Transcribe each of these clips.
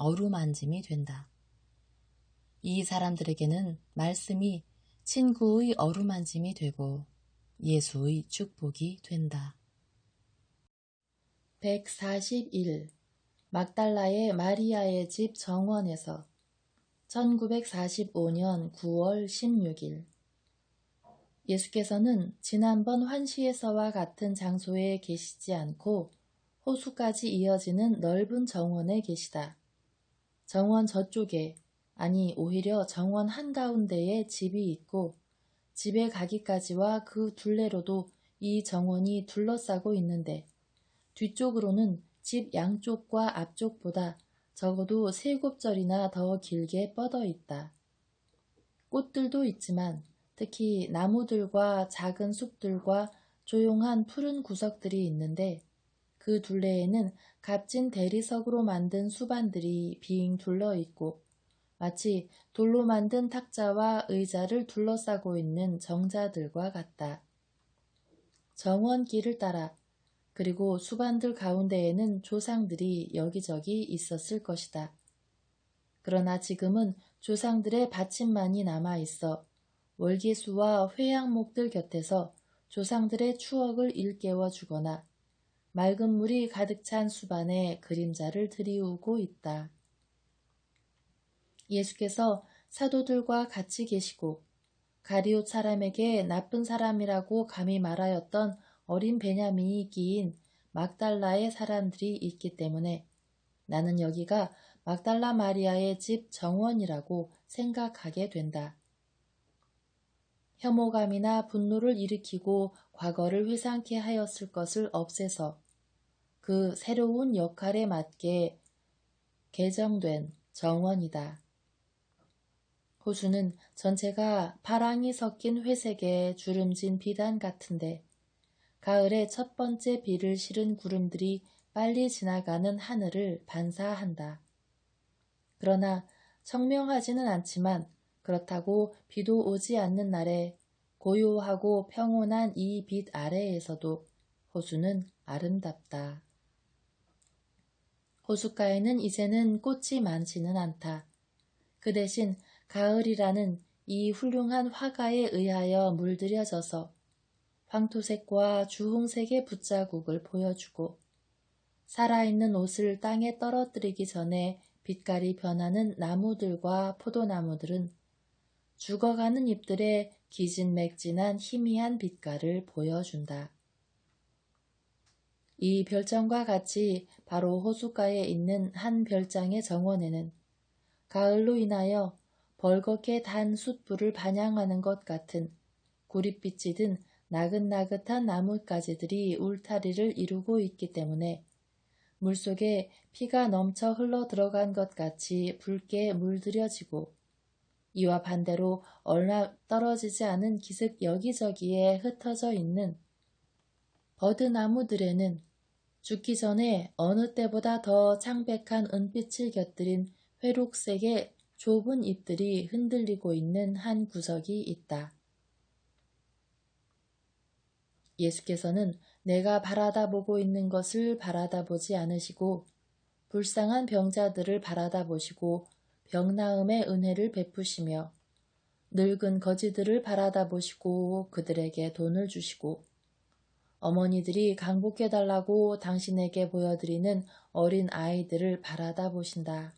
어루만짐이 된다. 이 사람들에게는 말씀이 친구의 어루만짐이 되고 예수의 축복이 된다. 141. 막달라의 마리아의 집 정원에서 1945년 9월 16일 예수께서는 지난번 환시에서와 같은 장소에 계시지 않고 호수까지 이어지는 넓은 정원에 계시다. 정원 저쪽에, 아니 오히려 정원 한가운데에 집이 있고 집에 가기까지와 그 둘레로도 이 정원이 둘러싸고 있는데 뒤쪽으로는 집 양쪽과 앞쪽보다 적어도 세 곱절이나 더 길게 뻗어 있다. 꽃들도 있지만 특히 나무들과 작은 숲들과 조용한 푸른 구석들이 있는데 그 둘레에는 값진 대리석으로 만든 수반들이 빙 둘러 있고 마치 돌로 만든 탁자와 의자를 둘러싸고 있는 정자들과 같다. 정원 길을 따라 그리고 수반들 가운데에는 조상들이 여기저기 있었을 것이다. 그러나 지금은 조상들의 받침만이 남아 있어 월계수와 회양목들 곁에서 조상들의 추억을 일깨워 주거나 맑은 물이 가득 찬 수반에 그림자를 드리우고 있다. 예수께서 사도들과 같이 계시고 가리옷 사람에게 나쁜 사람이라고 감히 말하였던 어린 베냐민이 끼인 막달라의 사람들이 있기 때문에 나는 여기가 막달라 마리아의 집 정원이라고 생각하게 된다. 혐오감이나 분노를 일으키고 과거를 회상케 하였을 것을 없애서 그 새로운 역할에 맞게 개정된 정원이다. 호수는 전체가 파랑이 섞인 회색의 주름진 비단 같은데 가을의 첫 번째 비를 실은 구름들이 빨리 지나가는 하늘을 반사한다. 그러나 청명하지는 않지만 그렇다고 비도 오지 않는 날에 고요하고 평온한 이 빛 아래에서도 호수는 아름답다. 호숫가에는 이제는 꽃이 많지는 않다. 그 대신 가을이라는 이 훌륭한 화가에 의하여 물들여져서 황토색과 주홍색의 붓자국을 보여주고 살아있는 옷을 땅에 떨어뜨리기 전에 빛깔이 변하는 나무들과 포도나무들은 죽어가는 잎들의 기진맥진한 희미한 빛깔을 보여준다. 이 별장과 같이 바로 호숫가에 있는 한 별장의 정원에는 가을로 인하여 벌겋게 단 숯불을 반양하는 것 같은 구릿빛이 든 나긋나긋한 나뭇가지들이 울타리를 이루고 있기 때문에 물속에 피가 넘쳐 흘러 들어간 것 같이 붉게 물들여지고 이와 반대로 얼마 떨어지지 않은 기슭 여기저기에 흩어져 있는 버드나무들에는 죽기 전에 어느 때보다 더 창백한 은빛을 곁들인 회록색의 좁은 잎들이 흔들리고 있는 한 구석이 있다. 예수께서는 내가 바라다 보고 있는 것을 바라다 보지 않으시고 불쌍한 병자들을 바라다 보시고 병나음의 은혜를 베푸시며 늙은 거지들을 바라다 보시고 그들에게 돈을 주시고 어머니들이 강복해달라고 당신에게 보여드리는 어린 아이들을 바라다 보신다.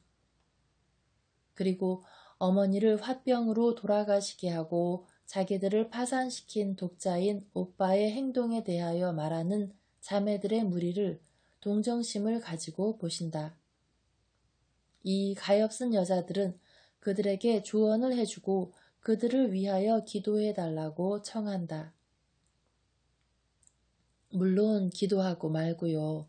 그리고 어머니를 화병으로 돌아가시게 하고 자기들을 파산시킨 독자인 오빠의 행동에 대하여 말하는 자매들의 무리를 동정심을 가지고 보신다. 이 가엾은 여자들은 그들에게 조언을 해주고 그들을 위하여 기도해 달라고 청한다. 물론 기도하고 말고요.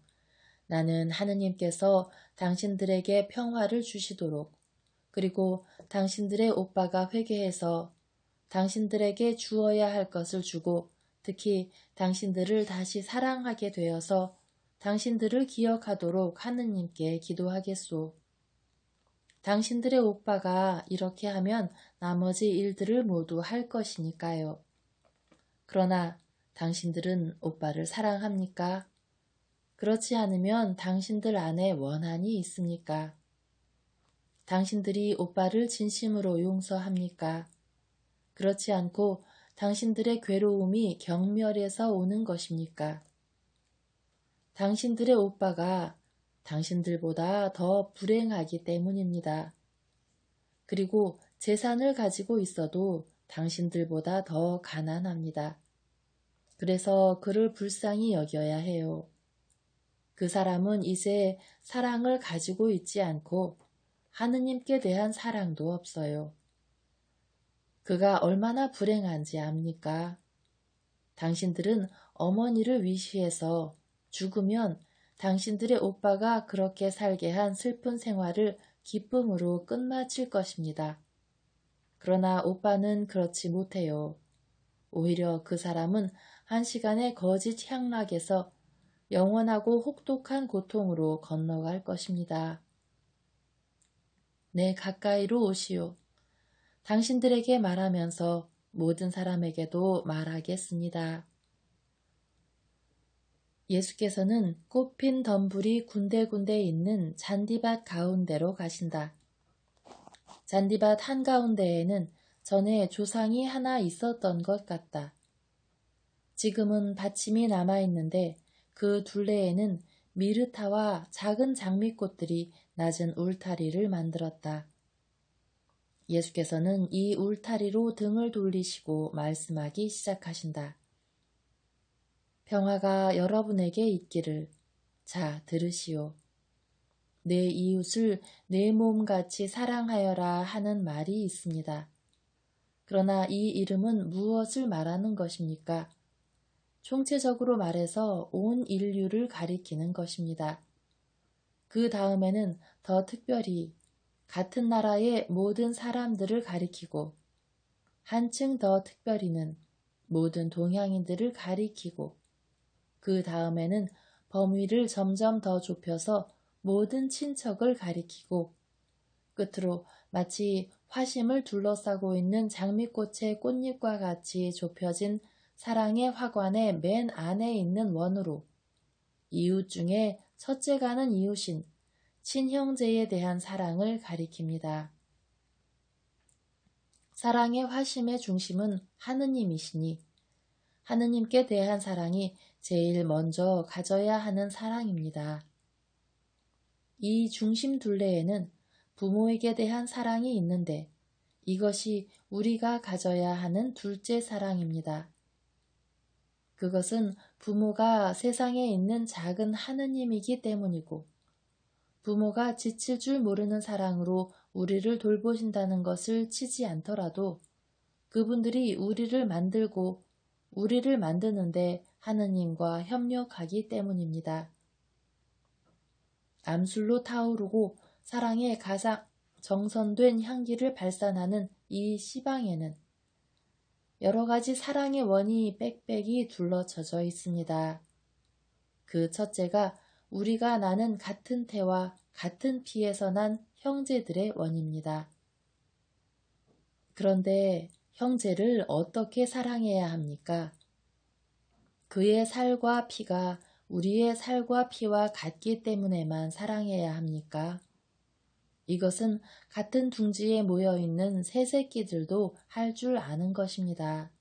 나는 하느님께서 당신들에게 평화를 주시도록 그리고 당신들의 오빠가 회개해서 당신들에게 주어야 할 것을 주고 특히 당신들을 다시 사랑하게 되어서 당신들을 기억하도록 하느님께 기도하겠소. 당신들의 오빠가 이렇게 하면 나머지 일들을 모두 할 것이니까요. 그러나 당신들은 오빠를 사랑합니까? 그렇지 않으면 당신들 안에 원한이 있습니까? 당신들이 오빠를 진심으로 용서합니까? 그렇지 않고 당신들의 괴로움이 경멸에서 오는 것입니까? 당신들의 오빠가 당신들보다 더 불행하기 때문입니다. 그리고 재산을 가지고 있어도 당신들보다 더 가난합니다. 그래서 그를 불쌍히 여겨야 해요. 그 사람은 이제 사랑을 가지고 있지 않고 하느님께 대한 사랑도 없어요. 그가 얼마나 불행한지 압니까? 당신들은 어머니를 위시해서 죽으면 당신들의 오빠가 그렇게 살게 한 슬픈 생활을 기쁨으로 끝마칠 것입니다. 그러나 오빠는 그렇지 못해요. 오히려 그 사람은 한 시간의 거짓 향락에서 영원하고 혹독한 고통으로 건너갈 것입니다. 내 네, 가까이로 오시오. 당신들에게 말하면서 모든 사람에게도 말하겠습니다. 예수께서는 꽃핀 덤불이 군데군데 있는 잔디밭 가운데로 가신다. 잔디밭 한가운데에는 전에 조상이 하나 있었던 것 같다. 지금은 받침이 남아있는데 그 둘레에는 미르타와 작은 장미꽃들이 낮은 울타리를 만들었다. 예수께서는 이 울타리로 등을 돌리시고 말씀하기 시작하신다. 평화가 여러분에게 있기를 자 들으시오. 내 이웃을 내 몸같이 사랑하여라 하는 말이 있습니다. 그러나 이 이름은 무엇을 말하는 것입니까? 총체적으로 말해서 온 인류를 가리키는 것입니다. 그 다음에는 더 특별히 같은 나라의 모든 사람들을 가리키고 한층 더 특별히는 모든 동양인들을 가리키고 그 다음에는 범위를 점점 더 좁혀서 모든 친척을 가리키고 끝으로 마치 화심을 둘러싸고 있는 장미꽃의 꽃잎과 같이 좁혀진 사랑의 화관의 맨 안에 있는 원으로 이웃 중에 첫째가는 이웃인 친형제에 대한 사랑을 가리킵니다. 사랑의 화심의 중심은 하느님이시니 하느님께 대한 사랑이 제일 먼저 가져야 하는 사랑입니다. 이 중심 둘레에는 부모에게 대한 사랑이 있는데 이것이 우리가 가져야 하는 둘째 사랑입니다. 그것은 부모가 세상에 있는 작은 하느님이기 때문이고 부모가 지칠 줄 모르는 사랑으로 우리를 돌보신다는 것을 치지 않더라도 그분들이 우리를 만들고 우리를 만드는데 하느님과 협력하기 때문입니다. 암술로 타오르고 사랑의 가장 정선된 향기를 발산하는 이 시방에는 여러 가지 사랑의 원이 빽빽이 둘러쳐져 있습니다. 그 첫째가 우리가 나는 같은 태와 같은 피에서 난 형제들의 원입니다. 그런데 형제를 어떻게 사랑해야 합니까? 그의 살과 피가 우리의 살과 피와 같기 때문에만 사랑해야 합니까? 이것은 같은 둥지에 모여 있는 새 새끼들도 할 줄 아는 것입니다.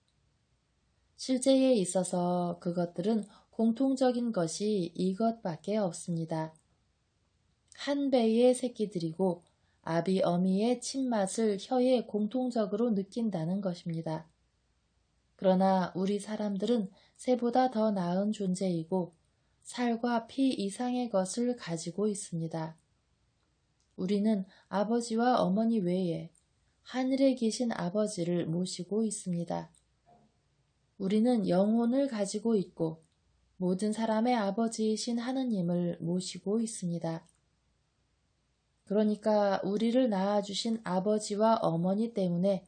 실제에 있어서 그것들은 공통적인 것이 이것밖에 없습니다. 한 배의 새끼들이고 아비 어미의 침맛을 혀에 공통적으로 느낀다는 것입니다. 그러나 우리 사람들은 새보다 더 나은 존재이고 살과 피 이상의 것을 가지고 있습니다. 우리는 아버지와 어머니 외에 하늘에 계신 아버지를 모시고 있습니다. 우리는 영혼을 가지고 있고 모든 사람의 아버지이신 하느님을 모시고 있습니다. 그러니까 우리를 낳아주신 아버지와 어머니 때문에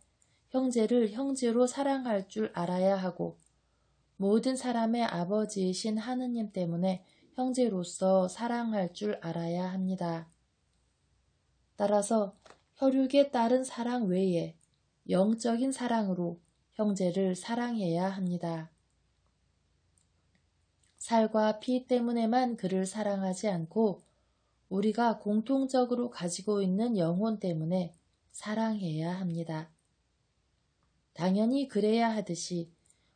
형제를 형제로 사랑할 줄 알아야 하고 모든 사람의 아버지이신 하느님 때문에 형제로서 사랑할 줄 알아야 합니다. 따라서 혈육에 따른 사랑 외에 영적인 사랑으로 형제를 사랑해야 합니다. 살과 피 때문에만 그를 사랑하지 않고 우리가 공통적으로 가지고 있는 영혼 때문에 사랑해야 합니다. 당연히 그래야 하듯이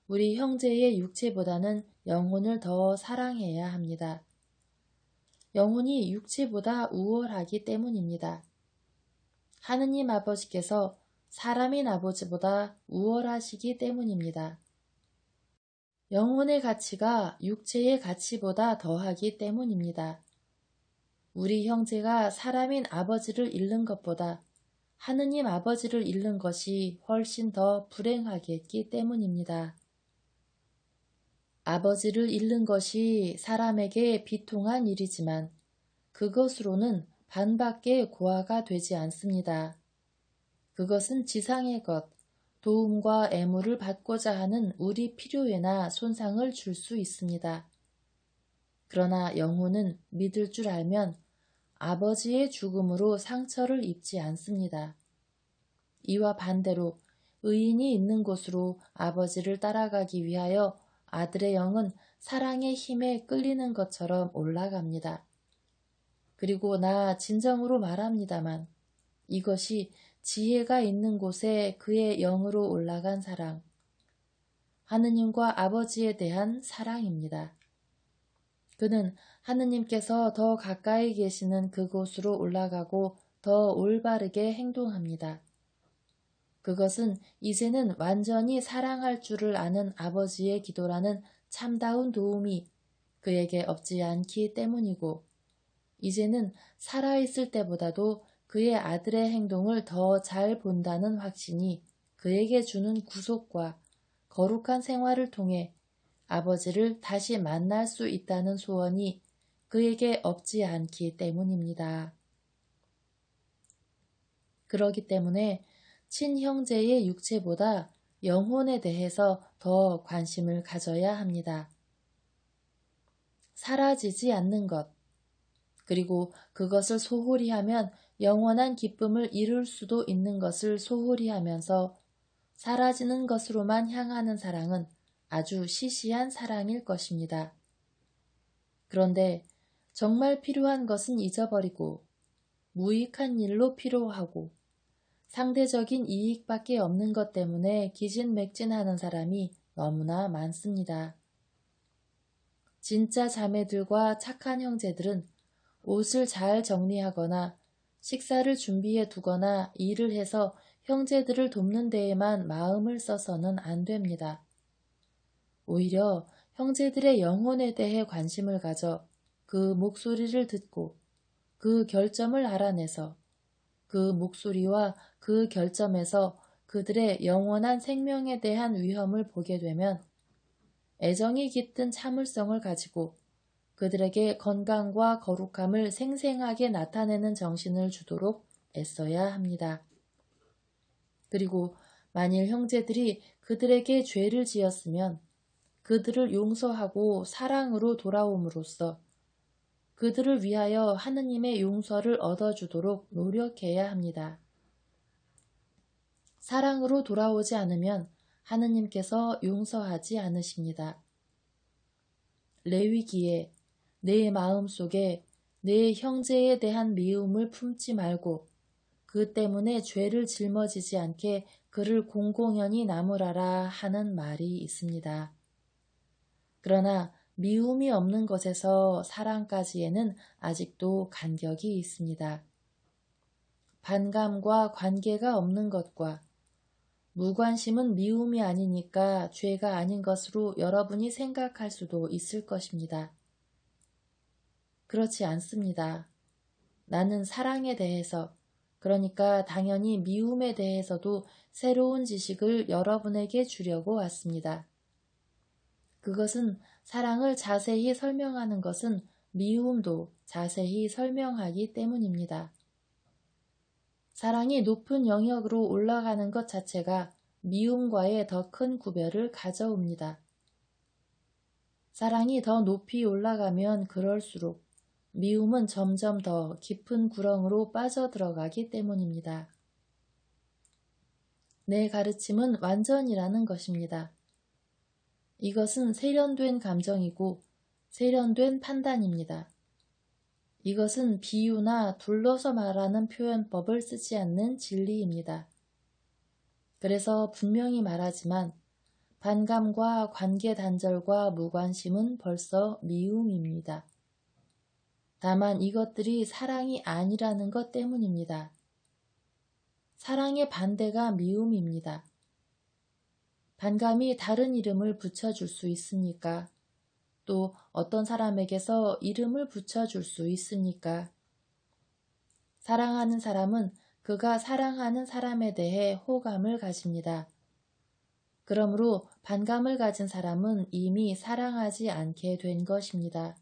우리 형제의 육체보다는 영혼을 더 사랑해야 합니다. 영혼이 육체보다 우월하기 때문입니다. 하느님 아버지께서 사람인 아버지보다 우월하시기 때문입니다. 영혼의 가치가 육체의 가치보다 더하기 때문입니다. 우리 형제가 사람인 아버지를 잃는 것보다 하느님 아버지를 잃는 것이 훨씬 더 불행하겠기 때문입니다. 아버지를 잃는 것이 사람에게 비통한 일이지만 그것으로는 반밖에 고아가 되지 않습니다. 그것은 지상의 것, 도움과 애무를 받고자 하는 우리 필요에나 손상을 줄 수 있습니다. 그러나 영혼은 믿을 줄 알면 아버지의 죽음으로 상처를 입지 않습니다. 이와 반대로 의인이 있는 곳으로 아버지를 따라가기 위하여 아들의 영은 사랑의 힘에 끌리는 것처럼 올라갑니다. 그리고 나 진정으로 말합니다만 이것이 지혜가 있는 곳에 그의 영으로 올라간 사랑, 하느님과 아버지에 대한 사랑입니다. 그는 하느님께서 더 가까이 계시는 그곳으로 올라가고 더 올바르게 행동합니다. 그것은 이제는 완전히 사랑할 줄을 아는 아버지의 기도라는 참다운 도움이 그에게 없지 않기 때문이고, 이제는 살아있을 때보다도 그의 아들의 행동을 더 잘 본다는 확신이 그에게 주는 구속과 거룩한 생활을 통해 아버지를 다시 만날 수 있다는 소원이 그에게 없지 않기 때문입니다. 그러기 때문에 친형제의 육체보다 영혼에 대해서 더 관심을 가져야 합니다. 사라지지 않는 것, 그리고 그것을 소홀히 하면 영원한 기쁨을 이룰 수도 있는 것을 소홀히 하면서 사라지는 것으로만 향하는 사랑은 아주 시시한 사랑일 것입니다. 그런데 정말 필요한 것은 잊어버리고 무익한 일로 필요하고 상대적인 이익밖에 없는 것 때문에 기진맥진하는 사람이 너무나 많습니다. 진짜 자매들과 착한 형제들은 옷을 잘 정리하거나 식사를 준비해 두거나 일을 해서 형제들을 돕는 데에만 마음을 써서는 안 됩니다. 오히려 형제들의 영혼에 대해 관심을 가져 그 목소리를 듣고 그 결점을 알아내서 그 목소리와 그 결점에서 그들의 영원한 생명에 대한 위험을 보게 되면 애정이 깃든 참을성을 가지고 그들에게 건강과 거룩함을 생생하게 나타내는 정신을 주도록 애써야 합니다. 그리고 만일 형제들이 그들에게 죄를 지었으면 그들을 용서하고 사랑으로 돌아옴으로써 그들을 위하여 하느님의 용서를 얻어주도록 노력해야 합니다. 사랑으로 돌아오지 않으면 하느님께서 용서하지 않으십니다. 레위기에 내 마음 속에 내 형제에 대한 미움을 품지 말고 그 때문에 죄를 짊어지지 않게 그를 공공연히 나무라라 하는 말이 있습니다. 그러나 미움이 없는 것에서 사랑까지에는 아직도 간격이 있습니다. 반감과 관계가 없는 것과 무관심은 미움이 아니니까 죄가 아닌 것으로 여러분이 생각할 수도 있을 것입니다. 그렇지 않습니다. 나는 사랑에 대해서, 그러니까 당연히 미움에 대해서도 새로운 지식을 여러분에게 주려고 왔습니다. 그것은 사랑을 자세히 설명하는 것은 미움도 자세히 설명하기 때문입니다. 사랑이 높은 영역으로 올라가는 것 자체가 미움과의 더 큰 구별을 가져옵니다. 사랑이 더 높이 올라가면 그럴수록 미움은 점점 더 깊은 구렁으로 빠져들어가기 때문입니다. 내 가르침은 완전이라는 것입니다. 이것은 세련된 감정이고 세련된 판단입니다. 이것은 비유나 둘러서 말하는 표현법을 쓰지 않는 진리입니다. 그래서 분명히 말하지만 반감과 관계 단절과 무관심은 벌써 미움입니다. 다만 이것들이 사랑이 아니라는 것 때문입니다. 사랑의 반대가 미움입니다. 반감이 다른 이름을 붙여줄 수 있으니까 또 어떤 사람에게서 이름을 붙여줄 수 있으니까 사랑하는 사람은 그가 사랑하는 사람에 대해 호감을 가집니다. 그러므로 반감을 가진 사람은 이미 사랑하지 않게 된 것입니다.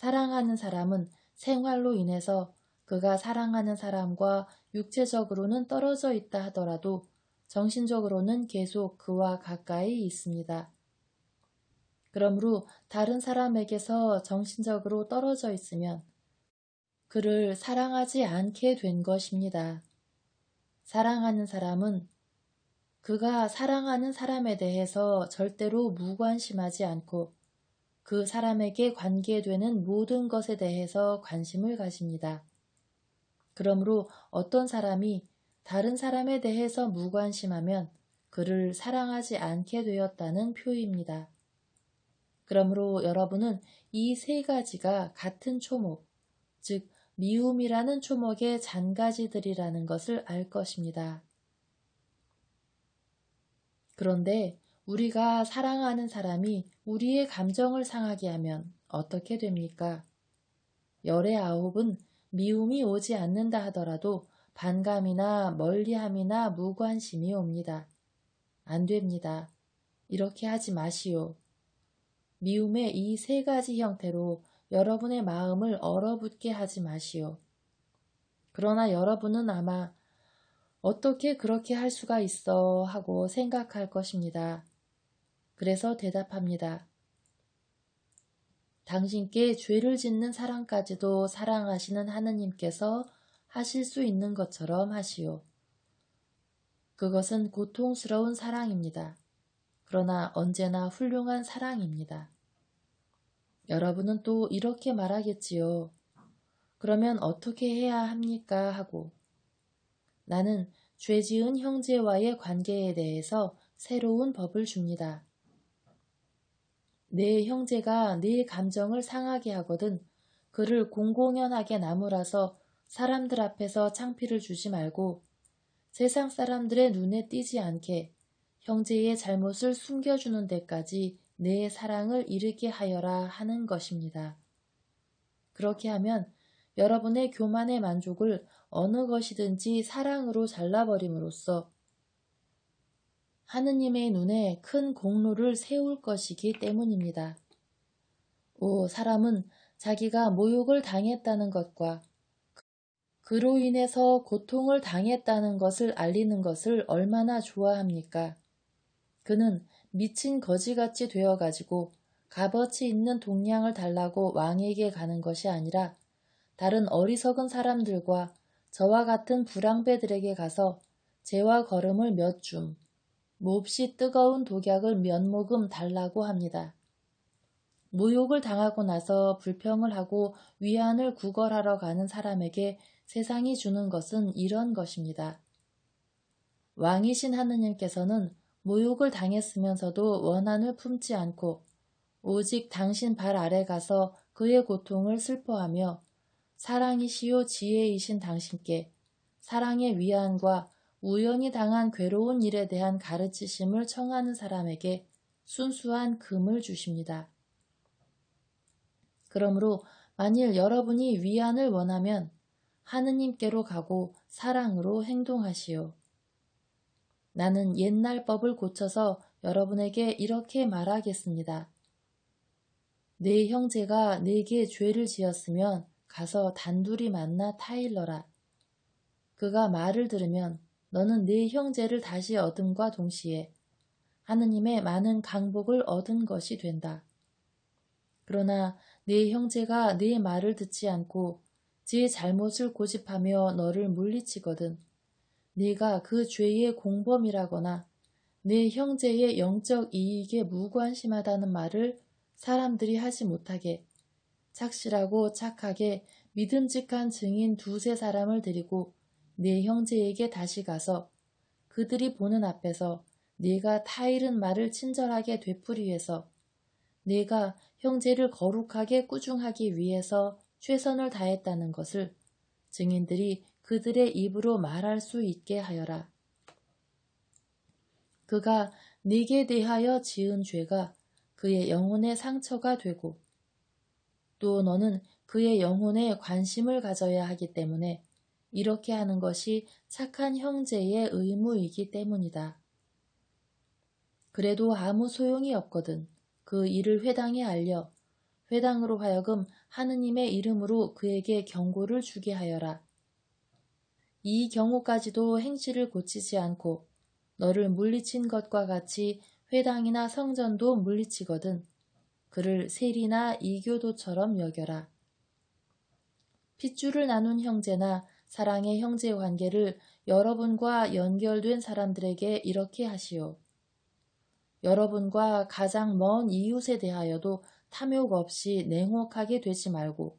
사랑하는 사람은 생활로 인해서 그가 사랑하는 사람과 육체적으로는 떨어져 있다 하더라도 정신적으로는 계속 그와 가까이 있습니다. 그러므로 다른 사람에게서 정신적으로 떨어져 있으면 그를 사랑하지 않게 된 것입니다. 사랑하는 사람은 그가 사랑하는 사람에 대해서 절대로 무관심하지 않고 그 사람에게 관계되는 모든 것에 대해서 관심을 가집니다. 그러므로 어떤 사람이 다른 사람에 대해서 무관심하면 그를 사랑하지 않게 되었다는 표입니다. 그러므로 여러분은 이 세 가지가 같은 초목, 즉 미움이라는 초목의 잔가지들이라는 것을 알 것입니다. 그런데 우리가 사랑하는 사람이 우리의 감정을 상하게 하면 어떻게 됩니까? 열의 아홉은 미움이 오지 않는다 하더라도 반감이나 멀리함이나 무관심이 옵니다. 안 됩니다. 이렇게 하지 마시오. 미움의 이 세 가지 형태로 여러분의 마음을 얼어붙게 하지 마시오. 그러나 여러분은 아마 어떻게 그렇게 할 수가 있어 하고 생각할 것입니다. 그래서 대답합니다. 당신께 죄를 짓는 사랑까지도 사랑하시는 하느님께서 하실 수 있는 것처럼 하시오. 그것은 고통스러운 사랑입니다. 그러나 언제나 훌륭한 사랑입니다. 여러분은 또 이렇게 말하겠지요. 그러면 어떻게 해야 합니까? 하고. 나는 죄 지은 형제와의 관계에 대해서 새로운 법을 줍니다. 내 형제가 내 감정을 상하게 하거든 그를 공공연하게 나무라서 사람들 앞에서 창피를 주지 말고 세상 사람들의 눈에 띄지 않게 형제의 잘못을 숨겨주는 데까지 내 사랑을 이르게 하여라 하는 것입니다. 그렇게 하면 여러분의 교만의 만족을 어느 것이든지 사랑으로 잘라버림으로써 하느님의 눈에 큰 공로를 세울 것이기 때문입니다. 오, 사람은 자기가 모욕을 당했다는 것과 그로 인해서 고통을 당했다는 것을 알리는 것을 얼마나 좋아합니까? 그는 미친 거지같이 되어가지고 값어치 있는 동량을 달라고 왕에게 가는 것이 아니라 다른 어리석은 사람들과 저와 같은 불황배들에게 가서 재와 걸음을 몇 줌, 몹시 뜨거운 독약을 몇 모금 달라고 합니다. 모욕을 당하고 나서 불평을 하고 위안을 구걸하러 가는 사람에게 세상이 주는 것은 이런 것입니다. 왕이신 하느님께서는 모욕을 당했으면서도 원한을 품지 않고 오직 당신 발 아래 가서 그의 고통을 슬퍼하며 사랑이시요 지혜이신 당신께 사랑의 위안과 우연히 당한 괴로운 일에 대한 가르치심을 청하는 사람에게 순수한 금을 주십니다. 그러므로 만일 여러분이 위안을 원하면 하느님께로 가고 사랑으로 행동하시오. 나는 옛날 법을 고쳐서 여러분에게 이렇게 말하겠습니다. 내 형제가 내게 죄를 지었으면 가서 단둘이 만나 타일러라. 그가 말을 들으면 너는 네 형제를 다시 얻음과 동시에 하느님의 많은 강복을 얻은 것이 된다. 그러나 네 형제가 네 말을 듣지 않고 제 잘못을 고집하며 너를 물리치거든 네가 그 죄의 공범이라거나 네 형제의 영적 이익에 무관심하다는 말을 사람들이 하지 못하게 착실하고 착하게 믿음직한 증인 두세 사람을 데리고 네 형제에게 다시 가서 그들이 보는 앞에서 네가 타이른 말을 친절하게 되풀이 해서 네가 형제를 거룩하게 꾸중하기 위해서 최선을 다했다는 것을 증인들이 그들의 입으로 말할 수 있게 하여라. 그가 네게 대하여 지은 죄가 그의 영혼의 상처가 되고 또 너는 그의 영혼에 관심을 가져야 하기 때문에 이렇게 하는 것이 착한 형제의 의무이기 때문이다. 그래도 아무 소용이 없거든 그 일을 회당에 알려 회당으로 하여금 하느님의 이름으로 그에게 경고를 주게 하여라. 이 경우까지도 행실을 고치지 않고 너를 물리친 것과 같이 회당이나 성전도 물리치거든 그를 세리나 이교도처럼 여겨라. 핏줄을 나눈 형제나 사랑의 형제 관계를 여러분과 연결된 사람들에게 이렇게 하시오. 여러분과 가장 먼 이웃에 대하여도 탐욕 없이 냉혹하게 되지 말고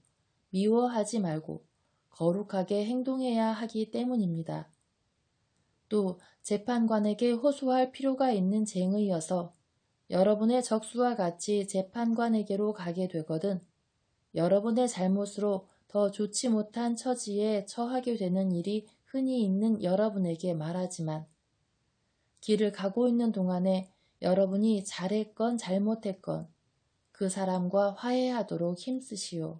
미워하지 말고 거룩하게 행동해야 하기 때문입니다. 또 재판관에게 호소할 필요가 있는 쟁의여서 여러분의 적수와 같이 재판관에게로 가게 되거든 여러분의 잘못으로 더 좋지 못한 처지에 처하게 되는 일이 흔히 있는 여러분에게 말하지만 길을 가고 있는 동안에 여러분이 잘했건 잘못했건 그 사람과 화해하도록 힘쓰시오.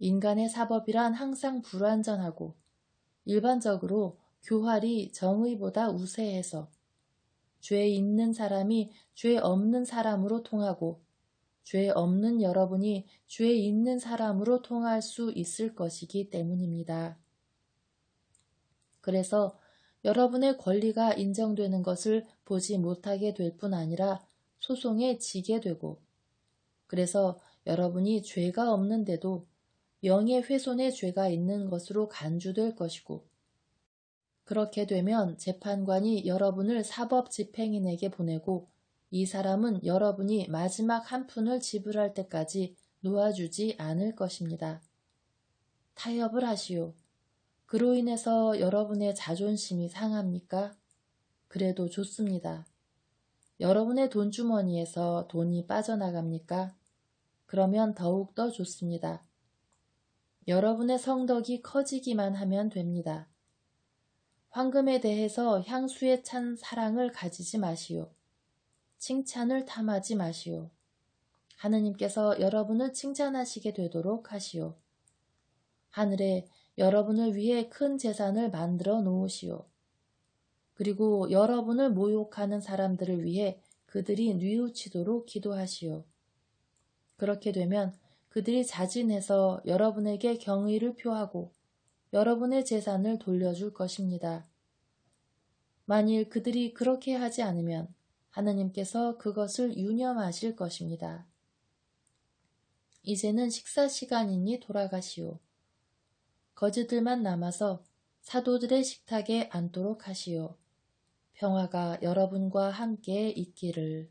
인간의 사법이란 항상 불완전하고 일반적으로 교활이 정의보다 우세해서 죄 있는 사람이 죄 없는 사람으로 통하고 죄 없는 여러분이 죄 있는 사람으로 통할 수 있을 것이기 때문입니다. 그래서 여러분의 권리가 인정되는 것을 보지 못하게 될 뿐 아니라 소송에 지게 되고 그래서 여러분이 죄가 없는데도 명예훼손의 죄가 있는 것으로 간주될 것이고 그렇게 되면 재판관이 여러분을 사법 집행인에게 보내고 이 사람은 여러분이 마지막 한 푼을 지불할 때까지 놓아주지 않을 것입니다. 타협을 하시오. 그로 인해서 여러분의 자존심이 상합니까? 그래도 좋습니다. 여러분의 돈주머니에서 돈이 빠져나갑니까? 그러면 더욱더 좋습니다. 여러분의 성덕이 커지기만 하면 됩니다. 황금에 대해서 향수에 찬 사랑을 가지지 마시오. 칭찬을 탐하지 마시오. 하느님께서 여러분을 칭찬하시게 되도록 하시오. 하늘에 여러분을 위해 큰 재산을 만들어 놓으시오. 그리고 여러분을 모욕하는 사람들을 위해 그들이 뉘우치도록 기도하시오. 그렇게 되면 그들이 자진해서 여러분에게 경의를 표하고 여러분의 재산을 돌려줄 것입니다. 만일 그들이 그렇게 하지 않으면 하느님께서 그것을 유념하실 것입니다. 이제는 식사 시간이니 돌아가시오. 거즈들만 남아서 사도들의 식탁에 앉도록 하시오. 평화가 여러분과 함께 있기를.